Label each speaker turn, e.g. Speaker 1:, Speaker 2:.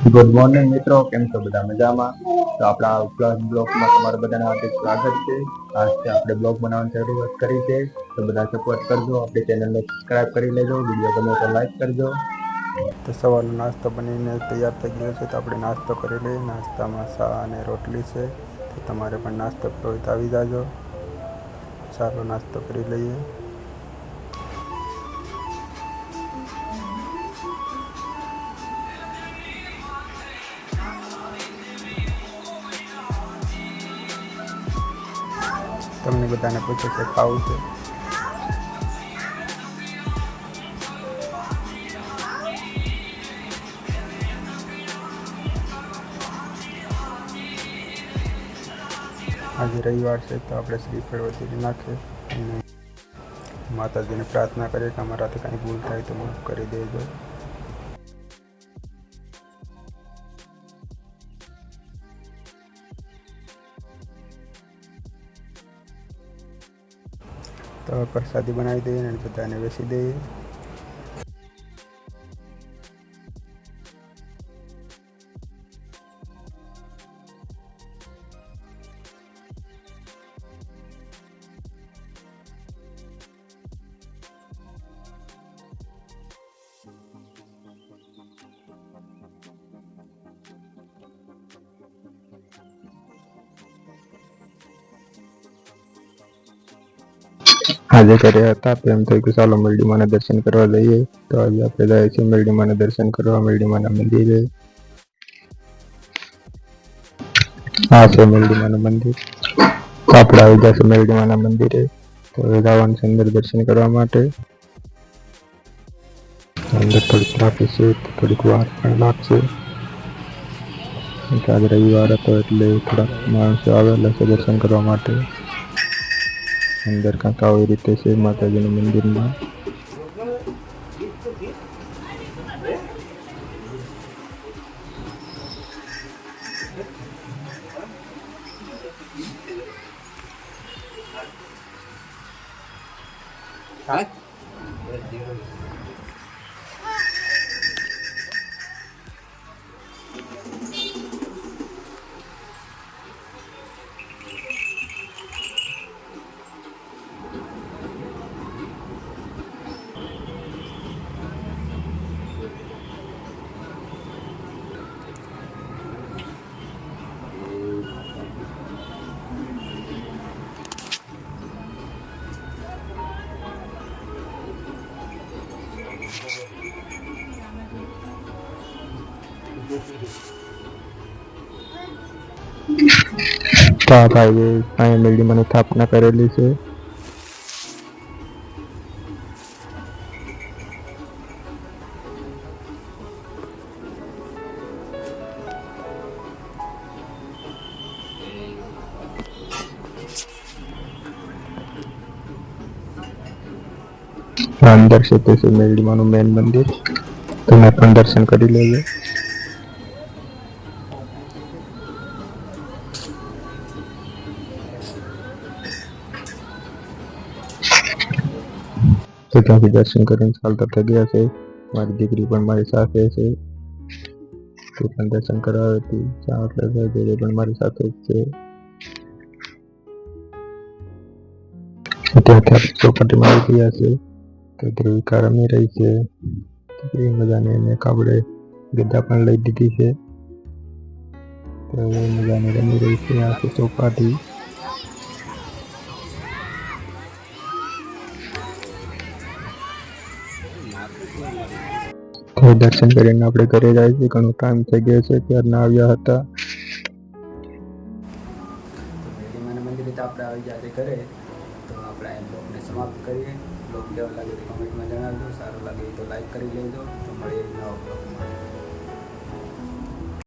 Speaker 1: Good morning મિત્રો. કેમ છો બધા મજામાં? તો આપણા પ્લસ બ્લોગમાં તમારા બધાને હાર્દિક સ્વાગત છે. આજથી આપણે બ્લોગ બનાવવાની શરૂઆત કરી છે, તો બધા સપોર્ટ કરજો. આપણી ચેનલને સબસ્ક્રાઇબ કરી લેજો. વીડિયો ગમે તો લાઈક કરજો.
Speaker 2: તો સવારનો નાસ્તો બનીને તૈયાર થઈ ગયો છે, તો આપણે નાસ્તો કરી લઈએ. નાસ્તામાં ચા અને રોટલી છે, તો તમારે પણ નાસ્તો કરો તો આવી જાજો. સારો નાસ્તો કરી લઈએ. તમને બધાને પૂછે છે, ખાવું છે. આજે રવિવાર છે તો આપણે શ્રીફળ વધેરી નાખીએ અને માતાજીને પ્રાર્થના કરીએ કે અમારાથી કાંઈ ભૂલ થાય તો માફ કરી દેજો. તો પ્રસાદી બનાવી દઈએ અને બધાને બેસી દઈએ. આજે કર્યા હતા પ્રેમ થયું કે ચાલો મેરડીમાના દર્શન કરવા જઈએ. તો આજે આપણે જાય છે મેરડીમાના દર્શન કરવા મેલડીમાના મંદિરે. આ છે મેરડીમાનું મંદિર. તો આપણે આવી જશે મેલડીમાના મંદિરે. તો જવાનું છે અંદર દર્શન કરવા માટે. અંદર થોડીક ટ્રાફિક છે, થોડીક વાર પણ લાગશે આજે રવિવાર હતો એટલે થોડાક માણસો આવેલા છે દર્શન કરવા માટે. અંદર કાંક આવી રીતે છે માતાજીના મંદિરમાં. તો આ ભાઈએ અહીંયા સ્થાપના કરેલી છે. અંદર છે તે છે મેરડીમાંનું મેન મંદિર. તમે પણ દર્શન કરી લેજો. તો ત્યાંથી દર્શન કરીને ચાલતા થઈ ગયા છે. મારી દીકરી પણ મારી સાથે છે. તે પણ દર્શન કરાવે હતી ચા એટલે ભાઈ પણ મારી સાથે જ છે. ત્યાં આપણે ચોપાટીમાં આવી ગયા છે. તો ધ્રુવિકા રમી રહી છે. દીકરી મજાને એને કાબડે ગદ્દા પણ લઈ દીધી છે. તો એ મજાને રમી રહી છે આ છે ચોપાટી તો દર્શન કરીને આપણે ઘરે જાય છે ઘણો ટાઈમ થઈ ગયો છે ત્યારના આવ્યા હતા
Speaker 3: મેડીમાના મંદિરે તો આપણે આવી જાય ઘરે તો આપણે આ બ્લોગને સમાપ્ત કરીએ બ્લોગ કેવો લાગે તો કમેન્ટમાં જણાવજો સારો લાગે તો લાઈક કરી લેજો તો મળીએ નવા બ્લોગમાં